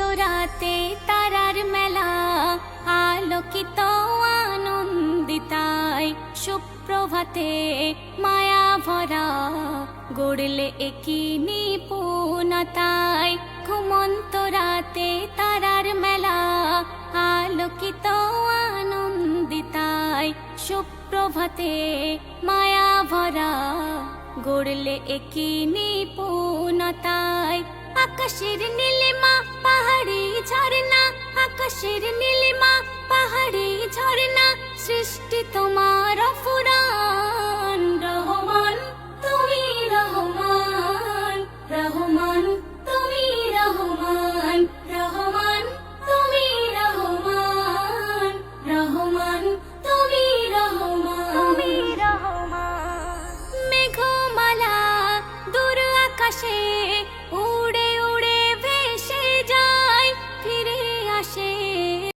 রাতে তারার মেলা, আলোকিত আনন্দিতায়। সুপ্রভাতে মায়া ভরা, গড়লে একই নিপুণতায়। ঘুমন্ত রাতে তারার মেলা, আলোকিত আনন্দিতায়। সুপ্রভাতে মায়া ভরা, গড়লে একই নিপুণতায়। আকাশের নীলিমা ঝর্ণা আকাশের নীলিমা পাহাড়ি ঝরনা সৃষ্টি